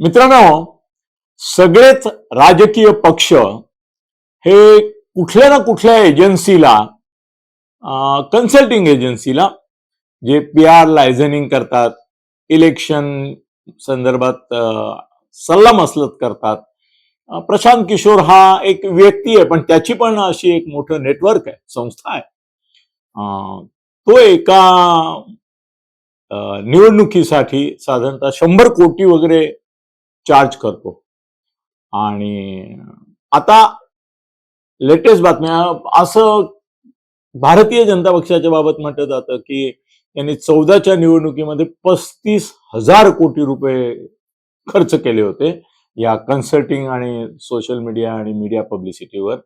मित्रांनो सगळेच राजकीय पक्ष हे कुठल्या ना कुठल्या एजन्सीला कन्सल्टिंग एजन्सीला जे पी आर लायझनिंग करतात इलेक्शन संदर्भात सल्ला मसलत करतात. प्रशांत किशोर हा एक व्यक्ती आहे पण त्याची पण अशी एक मोठं नेटवर्क आहे संस्था आहे. तो एका निवडणुकीसाठी साधारणतः शंभर कोटी वगैरे चार्ज करतो. आणि आता लेटेस्ट बातम्या असं भारतीय जनता पक्षाच्या बाबत म्हटलं जातं की त्यांनी चौदाच्या निवडणुकीमध्ये पस्तीस हजार कोटी रुपये खर्च केले होते या कन्सल्टिंग आणि सोशल मीडिया आणि मीडिया पब्लिसिटीवर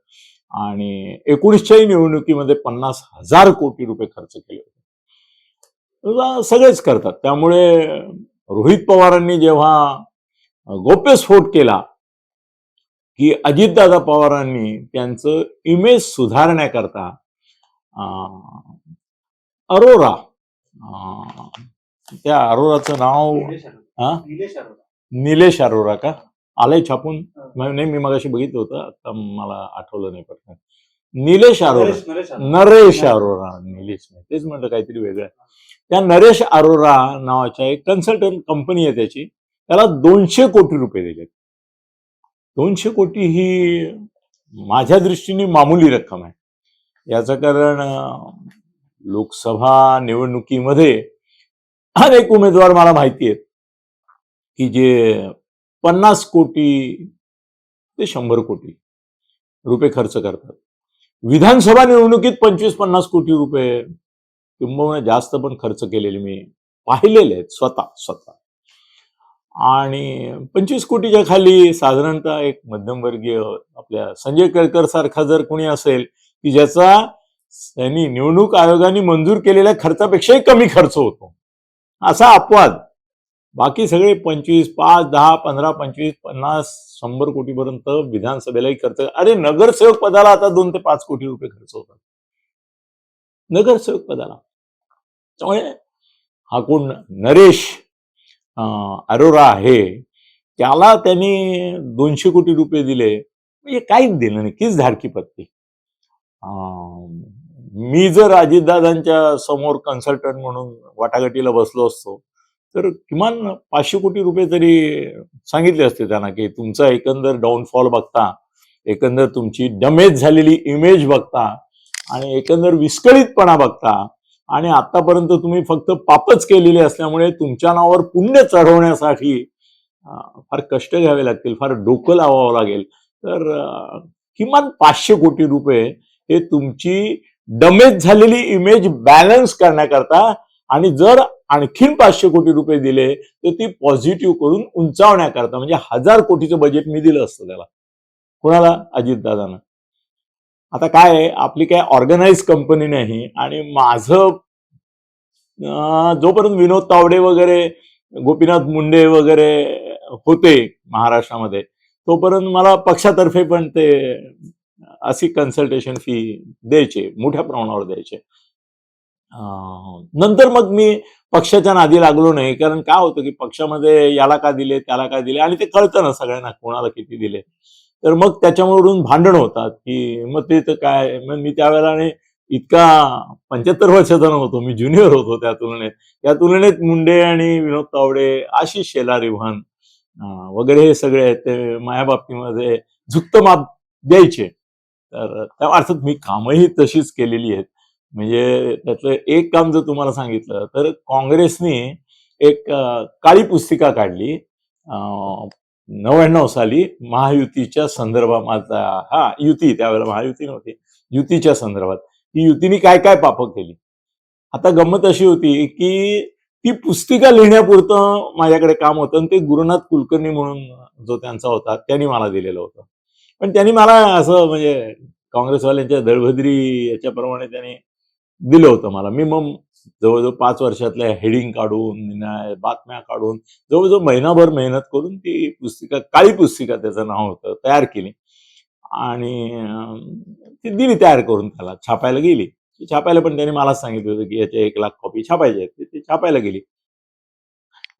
आणि एकोणीसच्याही निवडणुकीमध्ये पन्नास हजार कोटी रुपये खर्च केले होते. सगळेच करतात. त्यामुळे रोहित पवारांनी जेव्हा गोप्यस्फोट केला की अजितदादा पवारांनी त्यांचं इमेज सुधारण्याकरता अरोरा त्या अरोराचं नाव निलेश अरोरा. का? आलंय छापून. नाही मी मगाशी बघितलं होतं. आता मला आठवलं नाही पटकन. निलेश अरोरा. नरेश अरोरा. निलेश नाही. तेच म्हटलं काहीतरी वेगळं आहे. त्या नरेश अरोरा नावाच्या एक कन्सल्टंट कंपनी आहे त्याची. त्याला दोनशे कोटी रुपये दिलेत. दोनशे कोटी ही माझ्या दृष्टीने मामुली रक्कम आहे. याचं कारण लोकसभा निवडणुकीमध्ये अनेक उमेदवार मला माहिती आहेत की जे पन्नास कोटी ते शंभर कोटी रुपये खर्च करतात. विधानसभा निवडणुकीत पंचवीस पन्नास कोटी रुपये किंबहुना जास्त पण खर्च केलेले मी पाहिलेले आहेत स्वतः स्वतः. आणि पंचवीस कोटीच्या खाली साधारणतः एक मध्यमवर्गीय आपल्या संजय केळकर सारखा जर कोणी असेल की ज्याचा त्यांनी निवडणूक आयोगाने मंजूर केलेल्या खर्चापेक्षाही कमी खर्च होतो. असा अपवाद. बाकी सगळे पंचवीस पाच दहा पंधरा पंचवीस पन्नास शंभर कोटीपर्यंत विधानसभेलाही खर्च. अरे नगरसेवक पदाला आता दोन ते पाच कोटी रुपये खर्च होतात. नगरसेवक पदाला. त्यामुळे हा कोण? नरेश अरोरा आहे त्याला त्यांनी दोनशे कोटी रुपये दिले. म्हणजे काहीच दिलं नाही कीच धाडकी पत्ती. मी जर अजितदादांच्या समोर कन्सल्टंट म्हणून वाटाघाटीला बसलो असतो तर किमान पाचशे कोटी रुपये तरी सांगितले असते त्यांना की तुमचा एकंदर डाऊनफॉल बघता एकंदर तुमची डमेज झालेली इमेज बघता आणि एकंदर विस्कळीतपणा बघता आणि आतापर्यंत तुम्ही फक्त पापच केलेले असल्यामुळे तुमच्या नावावर पुण्य चढवण्यासाठी फार कष्ट घ्यावे लागतील फार डोकं लावावं लागेल. तर किमान पाचशे कोटी रुपये हे तुमची डमेज झालेली इमेज बॅलन्स करण्याकरता आणि जर आणखीन पाचशे कोटी रुपये दिले तर ती पॉझिटिव्ह करून उंचावण्याकरता म्हणजे हजार कोटीचं बजेट मी दिलं असतं त्याला. कोणाला? अजितदादांना. आता काय आहे, आपली काय ऑर्गनाईज कंपनी नाही आणि माझं जोपर्यंत विनोद तावडे वगैरे गोपीनाथ मुंडे वगैरे होते महाराष्ट्रामध्ये तोपर्यंत मला पक्षातर्फे पण ते अशी कन्सल्टेशन फी द्यायचे मोठ्या प्रमाणावर द्यायचे. नंतर मग मी पक्षाच्या नादी लागलो नाही कारण काय होतं की पक्षामध्ये याला का दिले त्याला का दिले आणि ते कळतं ना सगळ्यांना कोणाला किती दिले. तर मग त्याच्यावरून भांडण होतात की मग ते तर काय? मग मी त्यावेळेला इतका पंच्याहत्तर वर्षाचा नव्हतो मी ज्युनियर होतो त्या तुलनेत. त्या तुलनेत मुंडे आणि विनोद तावडे आशिष शेला रिव्हान वगैरे हे सगळे आहेत ते माझ्या बाबतीमध्ये झुक्त माप द्यायचे. तर त्या अर्थात मी कामही तशीच केलेली आहेत. म्हणजे त्यातलं एक काम जर तुम्हाला सांगितलं तर काँग्रेसने एक काळी पुस्तिका काढली. नव्याण्णव साली महायुतीच्या संदर्भात हा युती त्यावेळेला महायुती नव्हती युतीच्या संदर्भात. ही युतीने काय काय पापं केली? आता गंमत अशी होती की ती पुस्तिका लिहिण्यापुरतं माझ्याकडे काम होतं आणि ते गुरुनाथ कुलकर्णी म्हणून जो त्यांचा होता त्यांनी मला दिलेलं होतं. पण त्यांनी मला असं म्हणजे काँग्रेसवाल्यांच्या दळभद्री याच्याप्रमाणे त्यांनी दिलं होतं मला. मी मग जवळजवळ पाच वर्षातल्या हेडिंग काढून बातम्या काढून जवळजवळ महिनाभर मेहनत करून ती पुस्तिका काळी पुस्तिका त्याचं नाव होतं तयार केली. आणि ती दिली तयार करून त्याला छापायला गेली. छापायला पण त्यांनी मला सांगितलं होतं की याच्या एक लाख कॉपी छापायच्या आहेत. ती छापायला गेली.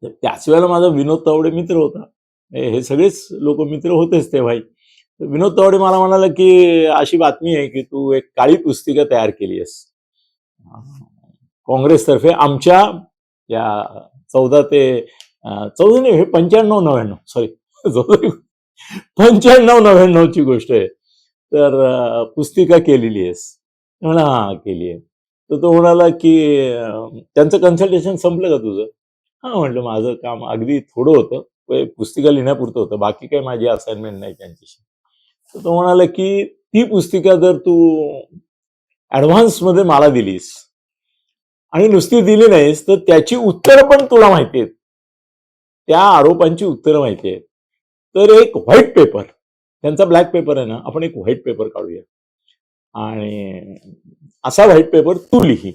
तर त्याच वेळेला माझा विनोद तावडे मित्र होता. हे सगळेच लोक मित्र होतेच ते भाई विनोद तावडे मला म्हणाला की अशी बातमी आहे की तू एक काळी पुस्तिका तयार केली आहेस. काँग्रेसतर्फे आमच्या या चौदा ते चौदा नाही हे पंच्याण्णव नव्याण्णव सॉरी पंच्याण्णव नव्याण्णवची गोष्ट आहे. तर पुस्तिका केलेली आहेस. म्हणा हा केली आहे. तर तो म्हणाला की त्यांचं कन्सल्टेशन संपलं का तुझं? हा म्हटलं माझं काम अगदी थोडं होतं. पुस्तिका लिहिण्यापुरतं होतं. बाकी काही माझी असाइनमेंट नाही त्यांच्याशी. तर तो म्हणाला की ती पुस्तिका जर तू ॲडव्हान्समध्ये मला दिलीस आणि नुसती दिली नाहीस तर त्याची उत्तरं पण तुला माहिती आहेत. त्या आरोपांची उत्तरं माहिती आहेत. तर एक व्हाईट पेपर त्यांचा ब्लॅक पेपर आहे ना आपण एक व्हाईट पेपर काढूया. आणि असा व्हाईट पेपर तू लिही.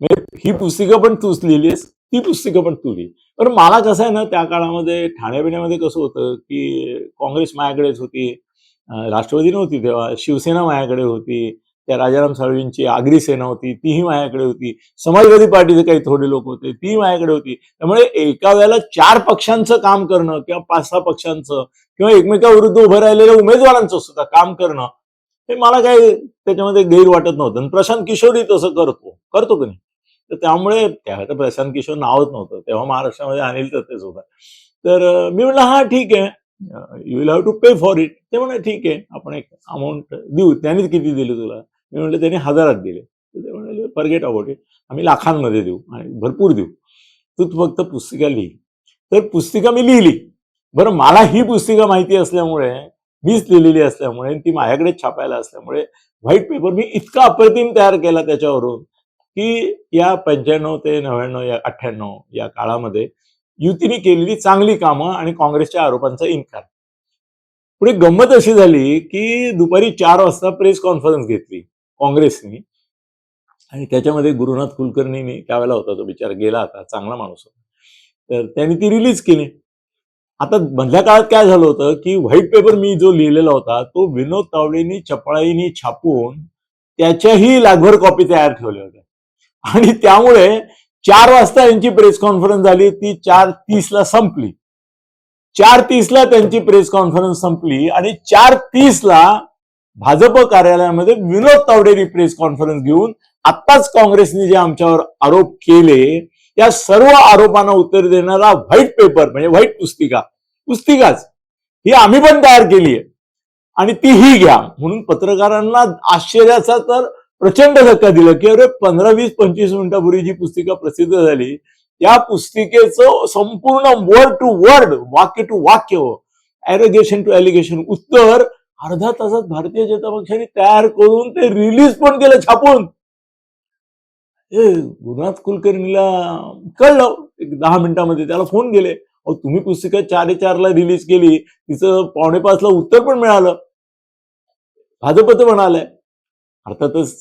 म्हणजे ही पुस्तिका पण तूच लिहिलीस ती पुस्तिका पण तू लिही. पण मला कसं आहे ना त्या काळामध्ये ठाण्यापिण्यामध्ये कसं होतं की काँग्रेस माझ्याकडेच होती राष्ट्रवादी नव्हती तेव्हा शिवसेना माझ्याकडे होती त्या राजाराम साळवींची आगरी सेना होती तीही माझ्याकडे होती. समाजवादी पार्टीचे काही थोडे लोक होते ती माझ्याकडे होती. त्यामुळे एका वेळेला चार पक्षांचं काम करणं किंवा पाच सहा पक्षांचं किंवा एकमेकाविरुद्ध उभं राहिलेल्या उमेदवारांचं सुद्धा काम करणं हे मला काही त्याच्यामध्ये गैर वाटत नव्हतं. आणि प्रशांत किशोरही तसं करतो करतो की नाही? तर त्यामुळे त्या तर प्रशांत किशोर नावच नव्हतं. तेव्हा महाराष्ट्रामध्ये अनिल ततेच होता. तर मी म्हणलं हा ठीक आहे. You will have to pay for it ते म्हणे ठीक आहे. आपण एक अमाऊंट देऊ. त्याने किती दिली तुला? मी म्हटलं त्यांनी हजारात दिले. तर ते म्हणाले फॉरगेट अबाउट इट आम्ही लाखांमध्ये देऊ आणि भरपूर देऊ. तू फक्त पुस्तिका लिही. तर पुस्तिका मी लिहिली. बरं मला ही पुस्तिका माहिती असल्यामुळे मीच लिहिलेली असल्यामुळे ती माझ्याकडे छापायला असल्यामुळे व्हाईट पेपर मी इतका अप्रतिम तयार केला त्याच्यावरून की या पंच्याण्णव ते नव्याण्णव या अठ्ठ्याण्णव या काळामध्ये युतीने केलेली चांगली कामं आणि काँग्रेसच्या आरोपांचा इन्कार. पुढे गंमत अशी झाली की दुपारी चार वाजता प्रेस कॉन्फरन्स घेतली. काँग्रेसनी. आणि त्याच्यामध्ये गुरुनाथ कुलकर्णींनी त्यावेळेला होता तो विचार गेला होता चांगला माणूस होता. तर त्यांनी ती रिलीज केली. आता मधल्या काळात काय झालं होतं की व्हाईट पेपर मी जो लिहिलेला होता तो विनोद तावडेनी चपळाईनी छापून त्याच्याही लागभर कॉपी तयार ठेवल्या होत्या. आणि त्यामुळे चार वाजता यांची प्रेस कॉन्फरन्स झाली ती चार तीसला संपली. चार तीसला त्यांची प्रेस कॉन्फरन्स संपली आणि चार तीसला भाजप कार्यालयामध्ये विनोद तावडेनी प्रेस कॉन्फरन्स घेऊन आत्ताच काँग्रेसने जे आमच्यावर आरोप केले त्या सर्व आरोपांना उत्तर देणारा व्हाईट पेपर म्हणजे व्हाईट पुस्तिका पुस्तिकाच. ही आम्ही पण तयार केली आहे आणि तीही घ्या. म्हणून पत्रकारांना आश्चर्याचा तर प्रचंड धक्का दिला की अरे पंधरा वीस पंचवीस मिनिटापूर्वी जी पुस्तिका प्रसिद्ध झाली त्या पुस्तिकेचं संपूर्ण वर्ड टू वर्ड वाक्य टू वाक्य ऍरोगेशन टू ॲलिगेशन उत्तर अर्धा तासात भारतीय जनता पक्षाने तयार करून ते रिलीज पण केलं छापून. ए गुरुनाथ कुलकर्णीला कळलं. एक दहा मिनिटामध्ये त्याला फोन गेले अहो तुम्ही पुस्तिका चार चारला रिलीज केली. तिचं पावणे पाचला उत्तर पण मिळालं. भाजपचं म्हणालंय अर्थातच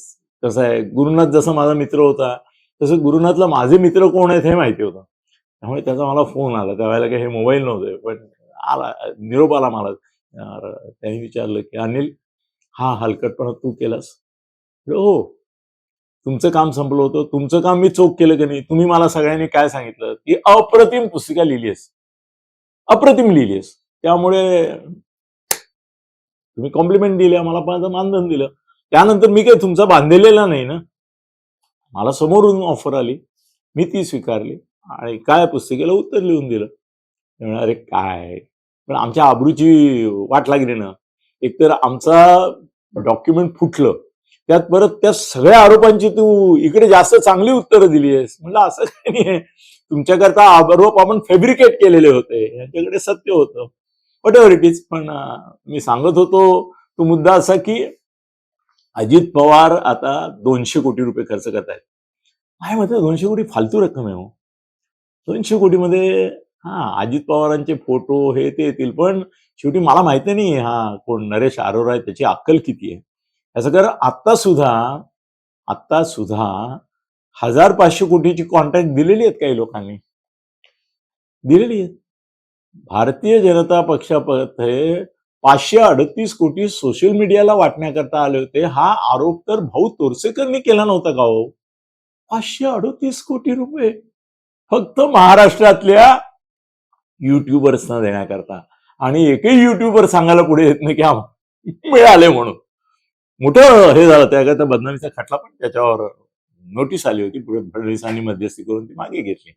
कसं आहे गुरुनाथ जसा माझा मित्र होता तसं गुरुनाथला माझे मित्र कोण आहेत हे माहिती होतं. त्यामुळे त्याचा मला फोन आला. त्यावेळेला काही हे मोबाईल नव्हते. पण आला निरोप आला मला. त्यांनी विचारलं की अनिल हा हलकटपणा तू केलास? हो. तुमचं काम संपलं होतं. तुमचं काम मी चोख केलं की नाही? तुम्ही मला सगळ्यांनी काय सांगितलं? की अप्रतिम पुस्तिका लिहिली आहेस. अप्रतिम लिहिली आहेस. त्यामुळे तुम्ही कॉम्प्लिमेंट दिल्या मला माझं मानधन दिलं. त्यानंतर मी काही तुमचा बांधलेला नाही ना? मला समोरून ऑफर आली. मी ती स्वीकारली आणि काय पुस्तिकेला उत्तर लिहून दिलं? अरे काय? पण आमच्या आबरूची वाट लागली ना एकतर आमचा डॉक्युमेंट फुटलं त्यात परत त्या सगळ्या आरोपांची तू इकडे जास्त चांगली उत्तरं दिली आहेस म्हणलं असं काही नाही आहे. तुमच्याकरता आरोप आपण फेब्रिकेट केलेले होते. यांच्याकडे सत्य होतं. वट एव्हर इट इज पण मी सांगत होतो तो मुद्दा असा की अजित पवार आता दोनशे कोटी रुपये खर्च करतायत. काय म्हणते दोनशे कोटी फालतू रक्कम आहे हो. दोनशे कोटीमध्ये हा अजित पवारांचे फोटो हे ते येतील पण शेवटी मला माहिती नाही हा कोण नरेश अरोरा आहे त्याची अक्कल किती आहे? याचं कर आत्ता सुद्धा आत्ता सुद्धा हजार पाचशे कोटीची कॉन्ट्रॅक्ट दिलेली आहेत काही लोकांनी. दिलेली आहेत. भारतीय जनता पक्षामध्ये पाचशे अडतीस कोटी सोशल मीडियाला वाटण्याकरता आले होते. हा आरोप तर भाऊ तोरसेकरनी केला नव्हता का हो? पाचशे अडतीस कोटी रुपये फक्त महाराष्ट्रातल्या युट्यूबर्सना देण्याकरता. आणि एकही युट्यूबर सांगायला पुढे येत नाही की आम- मिळाले म्हणून. मोठं हे झालं त्याकरता बदनामीचा खटला पण त्याच्यावर नोटीस आली होती. पुढे फडणवीसांनी मध्यस्थी करून ती मागे घेतली.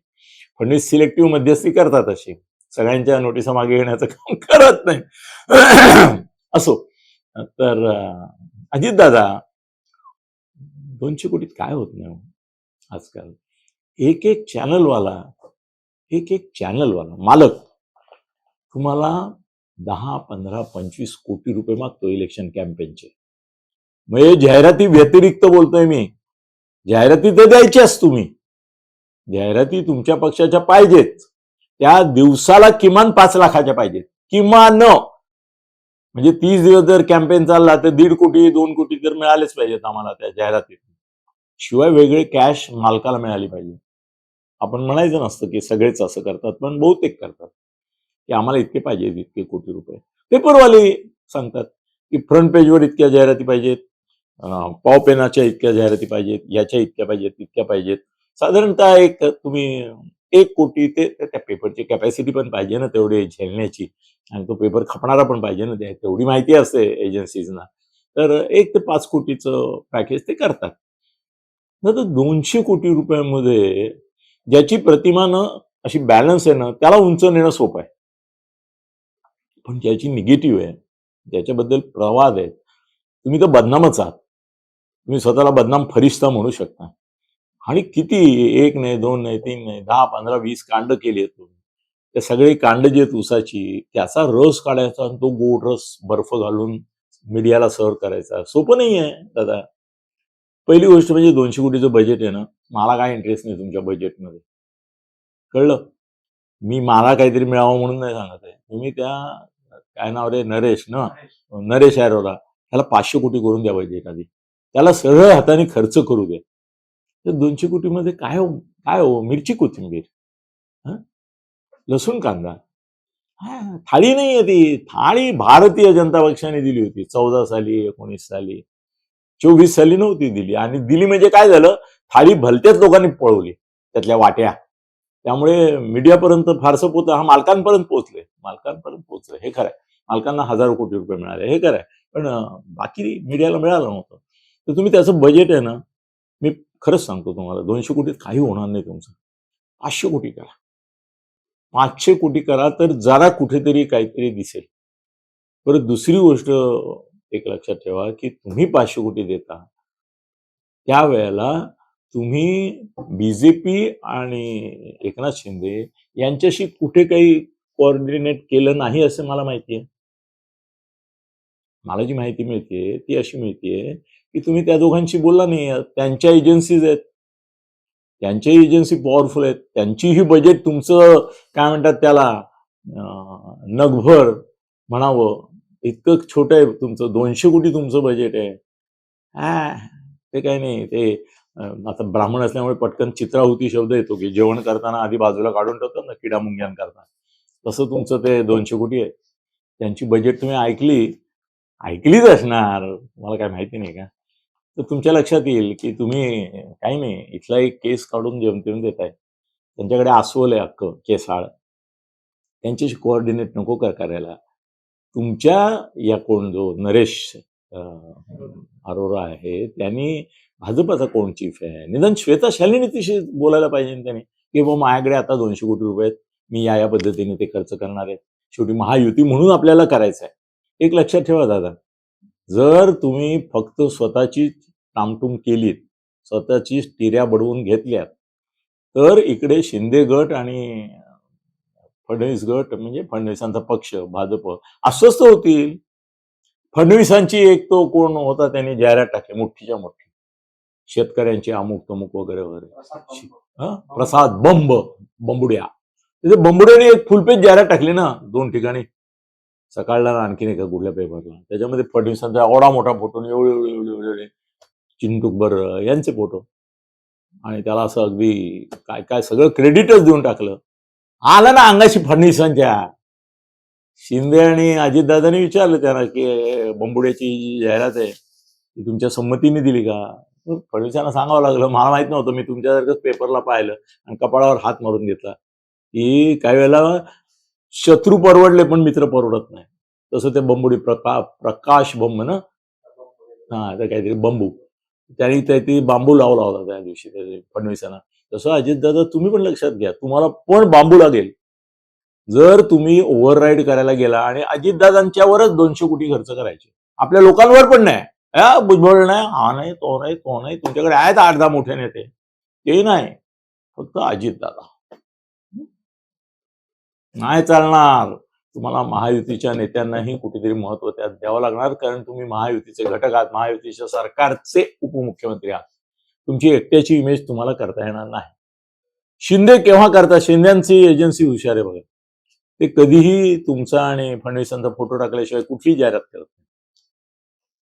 फडणवीस सिलेक्टिव्ह मध्यस्थी करतात अशी. सगळ्यांच्या नोटिसा मागे घेण्याचं काम करत नाही. असो. तर अजित दादा दोनशे कोटीत काय होत नाही हो? आजकाल. एक एक चॅनलवाला एक एक चॅनलवाला मालक तुम्हाला दहा पंधरा पंचवीस कोटी रुपये मागतो इलेक्शन कॅम्पेनचे म्हणजे जाहिराती व्यतिरिक्त बोलतोय मी. जाहिराती तर द्यायच्याच तुम्ही. जाहिराती तुमच्या पक्षाच्या पाहिजेत. त्या दिवसाला किमान पाच लाखाच्या पाहिजेत. किमान. म्हणजे तीस दिवस जर कॅम्पेन चालला तर दीड कोटी दोन कोटी तर मिळालेच पाहिजेत आम्हाला त्या जाहिरातीत शिवाय वेगळे कॅश मालकाला मिळाली पाहिजे. आपण म्हणायचं नसतं की सगळेच असं करतात पण बहुतेक करतात. की आम्हाला इतके पाहिजेत इतके कोटी रुपये. पेपरवाले सांगतात की फ्रंट पेजवर इतक्या जाहिराती पाहिजेत पावपेनाच्या पेनाच्या इतक्या जाहिराती पाहिजेत याच्या इतक्या पाहिजेत इतक्या पाहिजेत. साधारणतः एक तुम्ही एक कोटी ते त्या पेपरची कॅपॅसिटी पण पाहिजे ना तेवढी झेलण्याची. आणि तो पेपर खपणारा पण पाहिजे ना तेवढी माहिती असते एजन्सीजना तर एक ते पाच कोटीचं पॅकेज ते करतात. तर दोनशे कोटी रुपयामध्ये ज्याची प्रतिमा न अशी बॅलन्स आहे ना त्याला उंच नेणं सोपं आहे. पण ज्याची निगेटिव्ह आहे ज्याच्याबद्दल प्रवाद आहेत तुम्ही तर बदनामच आहात. तुम्ही स्वतःला बदनाम फरिश्ता म्हणू शकता. आणि किती एक नाही दोन नाही तीन नाही दहा पंधरा वीस कांड केली आहेत तुम्ही. त्या सगळी कांड जी आहेत ऊसाची त्याचा रस काढायचा आणि तो गोड रस बर्फ घालून मीडियाला सर्व करायचा. सोपं नाही आहे दादा. पहिली गोष्ट म्हणजे दोनशे कोटीचं बजेट आहे ना मला काय इंटरेस्ट नाही तुमच्या बजेटमध्ये कळलं? मी मला काहीतरी मिळावं म्हणून नाही सांगत आहे. तुम्ही त्या काय नाव रे नरेश ना? नरेश. अरोरा त्याला पाचशे कोटी करून द्या बजेट आधी. त्याला सरळ हाताने खर्च करू दे तर दोनशे कोटीमध्ये काय हो काय हो मिरची कोथिंबीर हं? लसूण कांदा. थाळी नाही आहे ती. थाळी भारतीय जनता पक्षाने दिली होती चौदा साली एकोणीस साली. चोवीस साली नव्हती दिली. आणि दिली म्हणजे काय झालं? थाळी भलत्याच लोकांनी पळवली त्यातल्या वाट्या. त्यामुळे मीडियापर्यंत फारसं पोहोच हा मालकांपर्यंत पोहोचले मालकांपर्यंत पोहोचले. हे खरंय. मालकांना हजारो कोटी रुपये मिळाले. हे खरंय. पण बाकी मीडियाला मिळालं नव्हतं. तर तुम्ही त्याचं बजेट आहे ना मी खरंच सांगतो तुम्हाला दोनशे कोटीत काही होणार नाही तुमचं. पाचशे कोटी करा. पाचशे कोटी करा तर जरा कुठेतरी काहीतरी दिसेल. परत दुसरी गोष्ट एक लक्षात ठेवा की तुम्ही पाचशे कोटी देता. त्यावेळेला तुम्ही बीजेपी आणि एकनाथ शिंदे यांच्याशी कुठे काही कोऑर्डिनेट केलं नाही असं मला माहिती आहे. मला जी माहिती मिळते ती अशी मिळते की तुम्ही त्या दोघांशी बोलला नाही त्यांच्या एजन्सीज आहेत. त्यांच्या एजन्सी पॉवरफुल आहेत. त्यांचीही बजेट तुमचं काय म्हणतात त्याला नगभर म्हणावं. इतकं छोटं आहे तुमचं दोनशे कोटी तुमचं बजेट आहे. हा. ते काय नाही ते आता ब्राह्मण असल्यामुळे पटकन चित्राहुती शब्द येतो की जेवण करताना आधी बाजूला काढून ठेवतात ना किडा मुंग्यांकरता तसं तुमचं ते दोनशे कोटी आहे. त्यांची बजेट तुम्ही ऐकली ऐकलीच असणार. मला काय माहिती नाही का? तर तुमच्या लक्षात येईल की तुम्ही काही नाही इथला एक केस काढून जेमतेम देत आहे त्यांच्याकडे अस्वल आहे अख्खं केसाळ. त्यांच्याशी कोऑर्डिनेट नको का करायला. तुमच्या या कोण जो नरेश अरोरा आहे त्यांनी भाजपाचा कोण चीफ आहे? निदान श्वेता शालिनीतीशी बोलायला पाहिजे त्यांनी. की बाबा माझ्याकडे आता दोनशे कोटी रुपये आहेत. मी या या पद्धतीने ते खर्च करणार आहे. शेवटी महायुती म्हणून आपल्याला करायचं आहे. एक लक्षात ठेवा दादा. जर तुम्ही फक्त स्वतःची टामटूम केलीत स्वतःची टिऱ्या बडवून घेतल्यात तर इकडे शिंदे गट आणि फडणवीस गट म्हणजे फडणवीसांचा पक्ष भाजप. अस्वस्थ होतील. फडणवीसांची एक तो कोण होता त्यांनी जाहिरात टाकली मोठीच्या मोठी शेतकऱ्यांची अमुक तमुक वगैरे. वगैरे हं? प्रसाद बंब बंबुड्या. तिथे बंबुड्याने एक फुलपेज जाहिरात टाकली ना दोन ठिकाणी. सकाळला आणि आणखीन एका कुठल्या पेपरला. त्याच्यामध्ये फडणवीसांचा एवढा मोठा फोटो एवढे एवढे एवढे एवढे चिंटूकभर यांचे फोटो. आणि त्याला असं अगदी काय काय सगळं क्रेडिटच देऊन टाकलं. आलं ना अंगाशी फडणवीसांच्या शिंदे आणि अजितदादांनी विचारलं त्यांना की बंबुड्याची जी जाहिरात आहे ती तुमच्या संमतीने दिली का? फडणवीसांना सांगावं लागलं मला माहीत नव्हतं मी तुमच्यासारखंच पेपरला पाहिलं आणि कपाळावर हात मारून घेतला. की काही वेळेला शत्रू परवडले पण मित्र परवडत नाही. तसं ते बंबुडी प्रका प्रकाश बंब ना? हा तर काहीतरी बंबू. त्यांनी ते ती बांबू लावला होता त्या दिवशी फडणवीसांना तसं अजितदादा तुम्ही पण लक्षात घ्या. तुम्हाला पण बांबू लागेल. जर तुम्ही ओव्हरराईड करायला गेला आणि अजितदादांच्यावरच दोनशे कोटी खर्च करायचे. आपल्या लोकांवर पण नाही. हा भुजबळ नाही हा नाही तो नाही तो नाही तुमच्याकडे आहेत आठ दहा मोठे नेते. ते नाही. फक्त अजितदादा. नाही चालणार. तुम्हाला महायुतीच्या नेत्यांनाही कुठेतरी महत्त्व त्यात द्यावं लागणार कारण तुम्ही महायुतीचे घटक आहात. महायुतीच्या सरकारचे उपमुख्यमंत्री आहात. तुमची एकट्याची इमेज तुम्हाला करता येणार नाही. शिंदे केव्हा करतात? शिंद्यांची एजन्सी हुशार आहे बघा. ते कधीही तुमचा आणि फडणवीसांचा फोटो टाकल्याशिवाय कुठलीही जाहिरात करत नाही.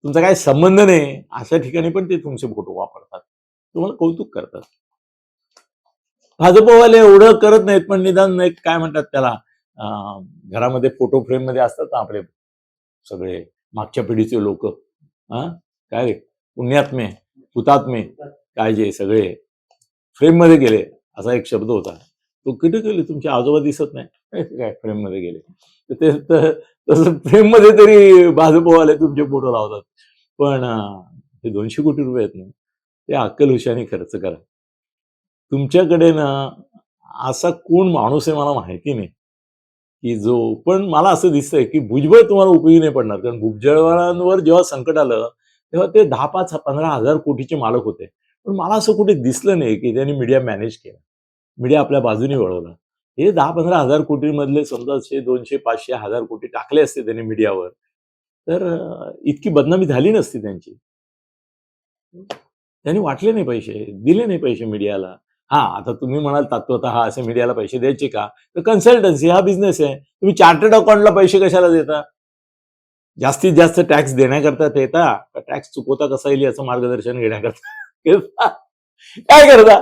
तुमचा काही संबंध नाही अशा ठिकाणी पण ते तुमचे फोटो वापरतात. तुम्हाला कौतुक करतात. भाजपवाले एवढं करत नाहीत पण निदान एक काय म्हणतात त्याला घरामध्ये फोटो फ्रेममध्ये असतात ना आपले सगळे मागच्या पिढीचे लोक. हा काय रे? पुण्यात्मे हुतात्मे. काय जे सगळे फ्रेममध्ये गेले असा एक शब्द होता. तो क्रिटिकली गेले तुमचे आजोबा दिसत नाही. काय फ्रेममध्ये गेले ते तसं फ्रेममध्ये तरी भाजपवाले तुमचे फोटो लावतात. पण हे दोनशे कोटी रुपये आहेत ना ते अक्कल हुशाने खर्च करा. तुमच्याकडे ना असा कोण माणूस आहे मला माहिती नाही. की जो पण मला असं दिसतंय की भुजबळ तुम्हाला उपयोगी नाही पडणार. कारण भुजबळांवर जेव्हा संकट आलं तेव्हा ते दहा पाच पंधरा हजार कोटीचे मालक होते. पण मला असं कुठे दिसलं नाही की त्यांनी मीडिया मॅनेज केला. मीडिया आपल्या बाजूने वळवला. हे दहा पंधरा हजार कोटीमधले समजाशे दोनशे पाचशे हजार कोटी टाकले असते त्यांनी मीडियावर तर इतकी बदनामी झाली नसती त्यांची. त्यांनी वाटले नाही पैसे दिले नाही पैसे मीडियाला हा आता तुम्ही म्हणाल तत्वत हा असे मीडियाला पैसे द्यायचे का? तर कन्सल्टन्सी हा बिझनेस आहे. तुम्ही चार्टर्ड अकाउंटला पैसे कशाला देता? जास्तीत जास्त टॅक्स देण्याकरता देता का टॅक्स चुकवता कसा येईल याचं मार्गदर्शन घेण्याकरता? काय करता?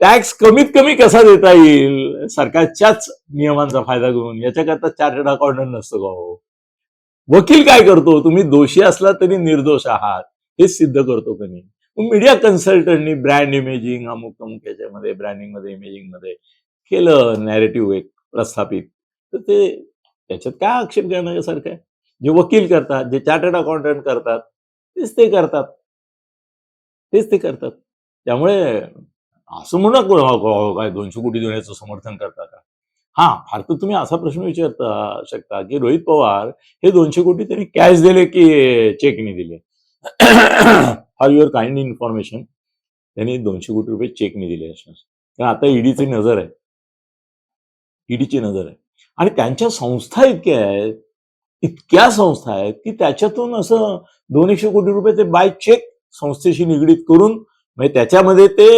टॅक्स कमीत कमी कसा देता येईल? सरकारच्याच नियमांचा फायदा घेऊन. याच्याकरता चार्टर्ड अकाउंटंट नसतो का हो? वकील काय करतो? तुम्ही दोषी असला तरी निर्दोष आहात. हे सिद्ध करतो कमी मीडिया कन्सल्टंटनी ब्रँड इमेजिंग अमुक अमुक याच्यामध्ये ब्रँडिंगमध्ये इमेजिंगमध्ये केलं नॅरेटिव्ह एक प्रस्थापित. तर ते त्याच्यात काय आक्षेप घेण्यासारखं आहे जे वकील करतात जे चार्टर्ड अकाउंटंट करतात तेच ते करतात. तेच ते करतात. त्यामुळे असं म्हणू नका हो, हो, काय दोनशे कोटी देण्याचं समर्थन करता का? हा फार तर तुम्ही असा प्रश्न विचारता शकता की रोहित पवार हे दोनशे कोटी त्यांनी कॅश दिले की चेकने दिले? For your kind information. त्यांनी दोनशे कोटी रुपये चेकने दिले कारण आता ईडीची नजर आहे. ईडीची नजर आहे. आणि त्यांच्या संस्था इतक्या आहेत इतक्या संस्था आहेत की त्याच्यातून असं दोन एकशे कोटी रुपये ते बाय चेक संस्थेशी निगडीत करून म्हणजे त्याच्यामध्ये ते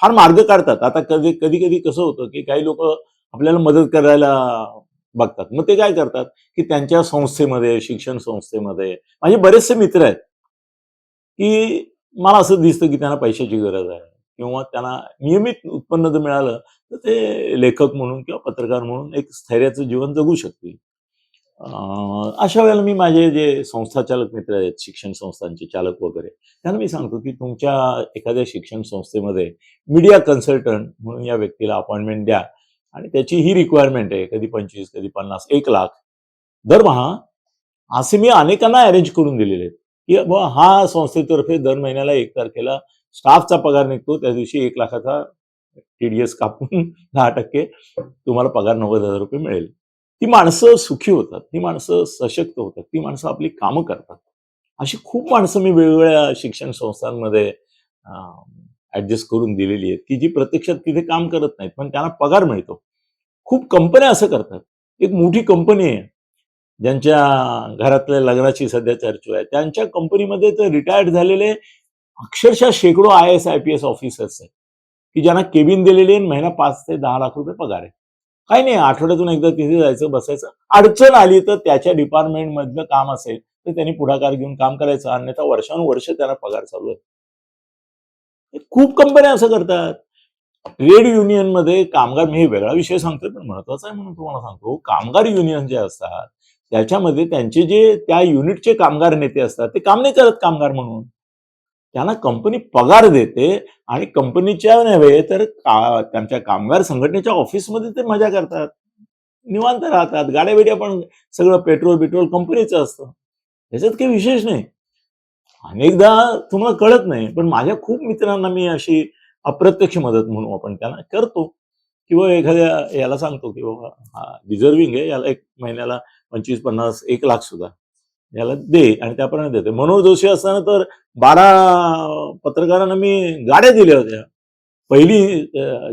फार मार्ग काढतात. आता कधी कधी कधी कसं होतं की काही लोक आपल्याला मदत करायला बघतात. मग ते काय करतात की त्यांच्या संस्थेमध्ये शिक्षण संस्थेमध्ये माझे बरेचसे मित्र आहेत की मला असं दिसतं की त्यांना पैशाची गरज आहे किंवा त्यांना नियमित उत्पन्न जर मिळालं तर ते लेखक म्हणून किंवा पत्रकार म्हणून एक स्थैर्याचं जीवन जगू शकतील. अशा वेळेला मी माझे जे संस्थाचालक मित्र आहेत शिक्षण संस्थांचे चालक वगैरे त्यांना मी सांगतो की तुमच्या एखाद्या शिक्षण संस्थेमध्ये मीडिया कन्सल्टंट म्हणून या व्यक्तीला अपॉइंटमेंट द्या. आणि त्याची ही रिक्वायरमेंट आहे कधी पंचवीस कधी पन्नास एक लाख. दरमहा असे मी अनेकांना अरेंज करून दिलेले आहेत की बुवा हा संस्थेतर्फे दर महिन्याला एक तारखेला स्टाफचा पगार निघतो त्या दिवशी एक लाखाचा टीडीएस कापून दहा टक्के तुम्हाला पगार नव्वद हजार रुपये मिळेल. ती माणसं सुखी होतात ती माणसं सशक्त होतात ती माणसं आपली कामं करतात. अशी खूप माणसं मी वेगवेगळ्या शिक्षण संस्थांमध्ये ऍडजस्ट करून दिलेली आहेत की जी प्रत्यक्षात तिथे काम करत नाहीत पण त्यांना पगार मिळतो. खूप कंपन्या असं करतात. एक मोठी कंपनी आहे ज्यांच्या घरातल्या लग्नाची सध्या चर्चा आहे. त्यांच्या कंपनीमध्ये तर रिटायर्ड झालेले अक्षरशः शेकडो I S I P S officers आहेत की ज्यांना केबिन दिलेली आहे महिना पाच ते दहा लाख रुपये पगार आहे. काही नाही आठवड्यातून एकदा तिथे जायचं बसायचं. अडचण आली तर त्याच्या डिपार्टमेंट मधलं काम असेल तर त्यांनी पुढाकार घेऊन काम करायचं. अन्यथा वर्षानुवर्ष त्यांना पगार चालू आहे. खूप कंपन्या असं करतात. ट्रेड युनियनमध्ये कामगार मी वेगळा विषय सांगतोय पण महत्त्वाचा आहे म्हणून तुम्हाला सांगतो. कामगार युनियन जे असतात त्याच्यामध्ये त्यांचे जे त्या युनिटचे कामगार नेते असतात ते काम नाही करत कामगार म्हणून. त्यांना कंपनी पगार देते आणि कंपनीच्या नव्हे तर का- त्यांच्या कामगार संघटनेच्या ऑफिसमध्ये ते मजा करतात. निवांत राहतात. गाड्या बिड्या पण सगळं पेट्रोल बिट्रोल कंपनीचं असतं. त्याच्यात काही विशेष नाही. अनेकदा तुम्हाला कळत नाही पण माझ्या खूप मित्रांना मी अशी अप्रत्यक्ष मदत म्हणू आपण त्यांना करतो. किंवा एखाद्या याला सांगतो की बाबा हा डिझर्विंग आहे. याला एक महिन्याला पंचवीस पन्नास एक लाख सुद्धा. याला दे आणि त्याप्रमाणे देते मनोहर जोशी असताना तर बारा पत्रकारांना मी गाड्या दिल्या होत्या. पहिली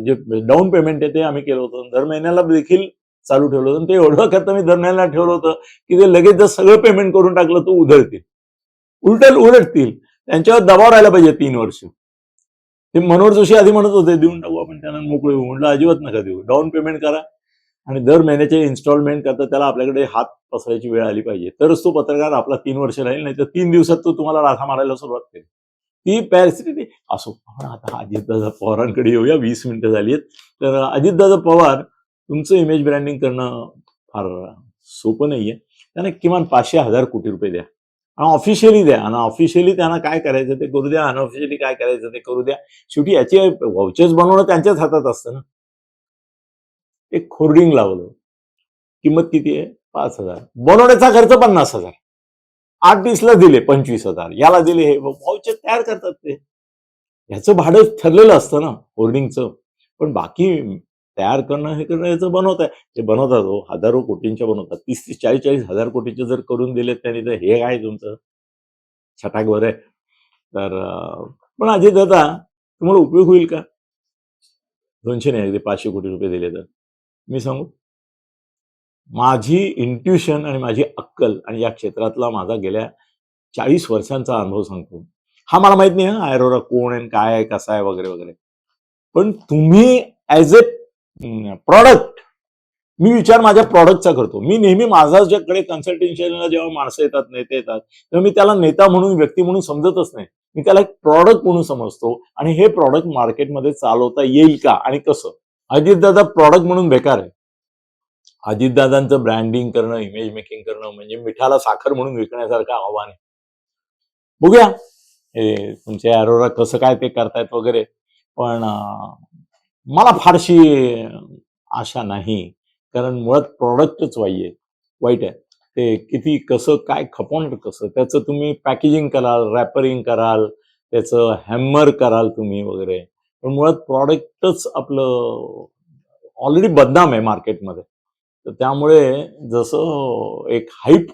जे डाऊन पेमेंट आहे ते आम्ही केलं होतं. दर महिन्याला देखील चालू ठेवलं होतं. आणि ते एवढं करता मी दर महिन्याला ठेवलं होतं की ते लगेच जर सगळं पेमेंट करून टाकलं तर उधळतील. उलट उलटतील. त्यांच्यावर दबाव राहायला पाहिजे तीन वर्ष. ते मनोहर जोशी आधी म्हणत होते देऊन टाकू आपण त्यांना मोकळे होऊ म्हटलं अजिबात नका देऊ. डाऊन पेमेंट करा. आणि दर महिन्याचे इन्स्टॉलमेंट करता त्याला आपल्याकडे हात पसरायची वेळ आली पाहिजे. तरच तो पत्रकार आपला तीन वर्ष राहील नाही तर तीन दिवसात तो तुम्हाला राथा मारायला सुरुवात करेल. ती पॅरिस्थिती असो आपण आता अजितदादा पवारांकडे येऊया वीस मिनिटं झाली आहेत तर अजितदादा पवार तुमचं इमेज ब्रँडिंग करणं फार सोपं नाहीये. त्यांना किमान पाचशे हजार कोटी रुपये द्या. आणि ऑफिशियली द्या. आणि ऑफिशियली त्यांना काय करायचं ते करू द्या. अनऑफिशियली काय करायचं ते करू द्या. शेवटी याची व्हाउचर्स बनवणं त्यांच्याच हातात असतं ना. एक होर्डिंग लावलं किंमत किती आहे? पाच हजार. बनवण्याचा खर्च पन्नास हजार. आठ दिसला दिले पंचवीस हजार. याला दिले हे. व्हाउचर तयार करतात ते. ह्याचं भाडं ठरलेलं असतं ना होर्डिंगचं. पण बाकी तयार करणं हे करणं याचं बनवत आहे. ते बनवतात हो. हजारो कोटींच्या बनवतात. तीस तीस चाळीस चाळीस हजार कोटीचे जर करून दिले त्यांनी तर हे काय तुमचं? छटाक बरं आहे. तर पण अजित दादा तुम्हाला उपयोग होईल का? दोनशे नाही अगदी पाचशे कोटी रुपये दिले तर. मी सांगू? माझी इंट्युशन आणि माझी अक्कल आणि या क्षेत्रातला माझा गेल्या चाळीस वर्षांचा अनुभव सांगतो. हा मला माहीत नाही हा आयरोरा कोण आहे काय आहे कसा आहे वगैरे वगैरे. पण तुम्ही ॲज ए प्रॉडक्ट मी विचार माझ्या प्रॉडक्टचा करतो. मी नेहमी माझा ज्याकडे कन्सल्टेशनला जेव्हा माणसं येतात नेते येतात तेव्हा मी त्याला नेता म्हणून व्यक्ती म्हणून समजतच नाही. मी त्याला एक प्रॉडक्ट म्हणून समजतो आणि हे प्रॉडक्ट मार्केटमध्ये चालवता येईल का आणि कसं? अजितदादा प्रॉडक्ट म्हणून बेकार आहे. अजितदादांचं ब्रँडिंग करणं इमेज मेकिंग करणं म्हणजे मिठाला साखर म्हणून विकण्यासारखं आव्हान आहे. बघूया. हे तुमच्या अरोरा कसं काय ते करतायत वगैरे. पण मला फारशी आशा नाही. कारण मुळात प्रॉडक्टच वाई आहे. वाईट आहे. ते किती कसं काय खपवणार कसं? त्याचं तुम्ही पॅकेजिंग कराल रॅपरिंग कराल त्याचं हॅमर कराल तुम्ही वगैरे. पण मुळात प्रॉडक्टच आपलं ऑलरेडी बदनाम आहे मार्केटमध्ये तर त्यामुळे जसं एक हाईप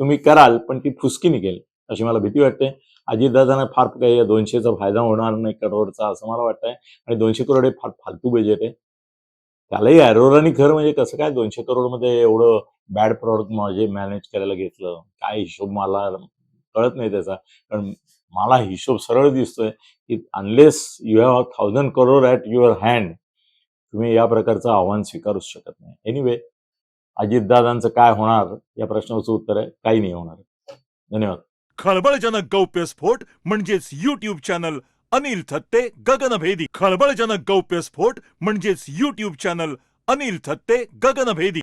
तुम्ही कराल पण ती फुसकी निघेल अशी मला भीती वाटते. अजितदादांना फार काही या दोनशेचा फायदा होणार नाही करोडचा असं मला वाटतंय. आणि दोनशे करोड हे फार फालतू बजेट आहे. त्यालाही अरोरानी खरं म्हणजे कसं काय दोनशे करोडमध्ये एवढं बॅड प्रॉडक्ट माझे मॅनेज करायला घेतलं? काय हिशोब मला कळत नाही त्याचा. कारण मला हिशोब सरळ दिसतोय की unless you have thousand crore at your hand तुम्ही या प्रकारचं आव्हान स्वीकारूच शकत नाही. एनिवे अजितदादांचं काय होणार या प्रश्नाचं उत्तर आहे काही नाही होणार. धन्यवाद. खळबळजनक गौप्यस्फोट म्हणजेच युट्यूब चॅनल अनिल थत्ते गगनभेदी. खळबळजनक गौप्यस्फोट म्हणजेच युट्यूब चॅनल अनिल थत्ते गगनभेदी.